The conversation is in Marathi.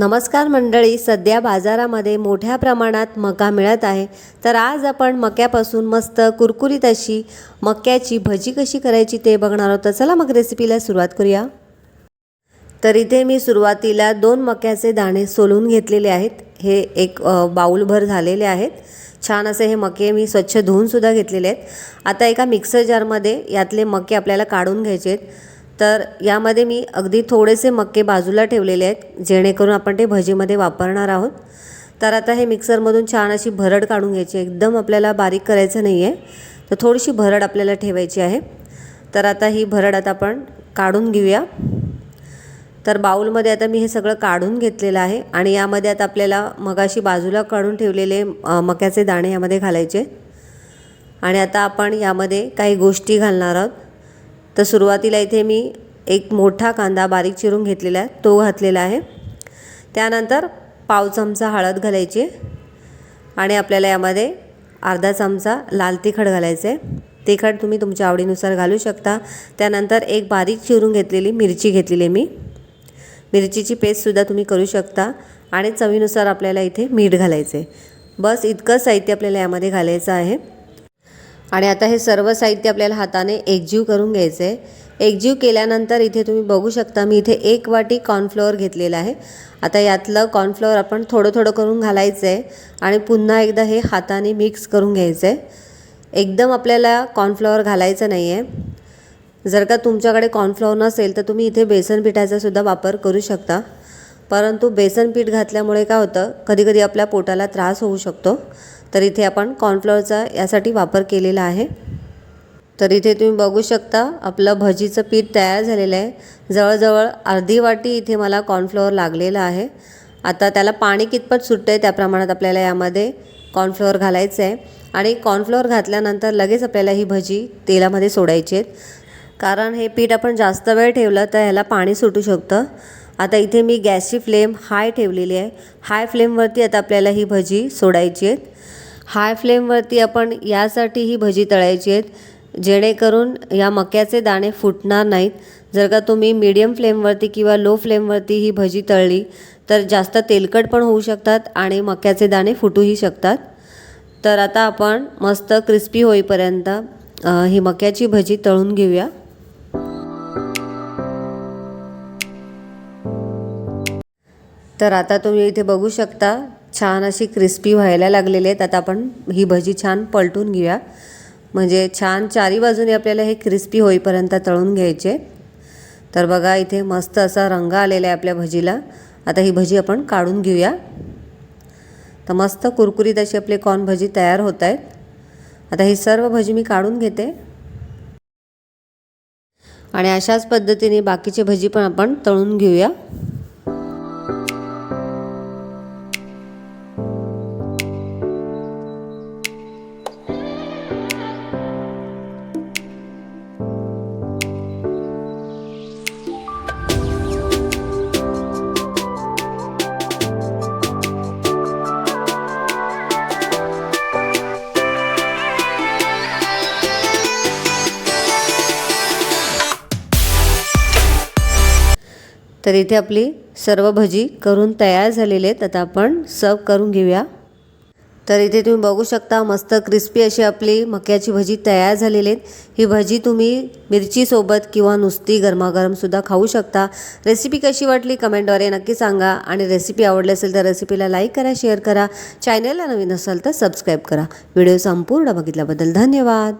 नमस्कार मंडळी सध्या बाजारामध्ये मोठ्या प्रमाणात मका मिळत आहे. तर आज आपण मक्यापासून मस्त कुरकुरीत अशी मक्याची भजी कशी करायची ते बघणार आहोत. तर चला मग रेसिपीला सुरुवात करूया. तर इथे मी सुरुवातीला दोन मक्याचे दाणे सोलून घेतलेले आहेत. हे एक बाऊलभर झालेले आहेत. छान असे हे मके मी स्वच्छ धुवूनसुद्धा घेतलेले आहेत. आता एका मिक्सर जारमध्ये यातले मके आपल्याला काढून घ्यायचे आहेत. तर यामध्ये मी अगदी थोडेसे मक्के बाजूला ठेवलेले आहेत जेणेकरून आपण ते भजीमध्ये वापरणार आहोत. तर आता हे मिक्सरमधून छान अशी भरड काढून घ्यायची आहे. एकदम आपल्याला बारीक करायचं नाही आहे तर थोडीशी भरड आपल्याला ठेवायची आहे. तर आता ही भरड आता आपण काढून घेऊया. तर बाऊलमध्ये आता मी हे सगळं काढून घेतलेलं आहे आणि यामध्ये आता आपल्याला मगाशी बाजूला काढून ठेवलेले मक्याचे दाणे यामध्ये घालायचे. आणि आता आपण यामध्ये काही गोष्टी घालणार आहोत. तर सुरुवातीला इथे मी एक मोठा कांदा बारीक चिरून घेतलेला आहे तो घातलेला आहे. त्यानंतर पाव चमचा हळद घालायची आणि आपल्याला यामध्ये अर्धा चमचा लाल तिखट घालायचं आहे. तिखट तुम्ही तुमच्या आवडीनुसार घालू शकता. त्यानंतर एक बारीक चिरून घेतलेली मिरची घेतलेली आहे मी. मिरचीची पेस्टसुद्धा तुम्ही करू शकता आणि चवीनुसार आपल्याला इथे मीठ घालायचं आहे. बस इतकं साहित्य आपल्याला यामध्ये घालायचं आहे. आणि आता हे सर्व साहित्य आपल्याला हाताने एकजीव करून घ्यायचं आहे एकजीव केल्यानंतर इथे तुम्ही बघू शकता मी इथे एक वाटी कॉर्नफ्लोअर घेतलेलं आहे. आता यातलं कॉर्नफ्लोअर आपण थोडं थोडं करून घालायचं आहे आणि पुन्हा एकदा हे हाताने मिक्स करून घ्यायचं आहे एकदम आपल्याला कॉर्नफ्लॉवर घालायचं नाही आहे जर का तुमच्याकडे कॉर्नफ्लोअर नसेल तर तुम्ही इथे बेसन पिठाचा सुद्धा वापर करू शकता. परंतु बेसन पीठ घातल्यामुळे काय होतं कधीकधी आपल्या पोटाला त्रास होऊ शकतो. तर इथे आपण कॉर्नफ्लॉवरचा यासाठी वापर केलेला आहे. तर इथे तुम्ही बघू शकता आपलं भजीचं पीठ तयार झालेलं आहे. जवळजवळ अर्धी वाटी इथे मला कॉर्नफ्लॉवर लागलेलं आहे. आता त्याला पाणी कितपत सुटतं आहे त्या प्रमाणात आपल्याला यामध्ये कॉर्नफ्लॉवर घालायचं आहे. आणि कॉर्नफ्लॉवर घातल्यानंतर लगेच आपल्याला ही भजी तेलामध्ये सोडायची आहेत. कारण हे पीठ आपण जास्त वेळ ठेवलं तर ह्याला पाणी सुटू शकतं. आता इथे मी गॅसची फ्लेम हाय ठेवलेली आहे. हाय फ्लेमवरती आता आपल्याला ही भजी सोडायची आहेत. हाय फ्लेमवरती आपण यासाठी ही भजी तळायची आहेत. जेणेकरून या मक्याचे दाणे फुटणार नाहीत. जर का तुम्ही मीडियम फ्लेमवरती किंवा लो फ्लेमवरती ही भजी तळली तर जास्त तेलकट पण होऊ शकतात आणि मक्याचे दाणे फुटूही शकतात. तर आता आपण मस्त क्रिस्पी होईपर्यंत ही मक्याची भजी तळून घेऊया. तर आता तुम्ही इथे बघू शकता छान अशी क्रिस्पी व्हायला लागलेली आहेत. आता आपण ही भजी छान पलटून घेऊया. म्हणजे छान चारी बाजूने आपल्याला हे क्रिस्पी होईपर्यंत तळून घ्यायचे. तर बघा इथे मस्त असा रंग आलेला आहे आपल्या भजीला. आता ही भजी आपण काढून घेऊया. तर मस्त कुरकुरीत अशी आपली कॉर्न भजी तयार होत आहेत. आता ही सर्व भजी मी काढून घेते. आणि अशाच पद्धतीने बाकीचे भजी पण आपण तळून घेऊया. तर इथे आपली सर्व भजी करून तयार झालेली आहेत. आता आपण सर्व करून घेऊया. तर इथे तुम्ही बघू शकता मस्त क्रिस्पी अशी आपली मक्याची भजी तयार झालेली आहेत. ही भजी तुम्ही मिरचीसोबत किंवा नुसती गरमागरमसुद्धा खाऊ शकता. रेसिपी कशी वाटली कमेंटद्वारे नक्की सांगा. आणि रेसिपी आवडली असेल तर रेसिपीला लाईक करा शेअर करा. चॅनलला नवीन असाल तर सबस्क्राईब करा. व्हिडिओ संपूर्ण बघितल्याबद्दल धन्यवाद.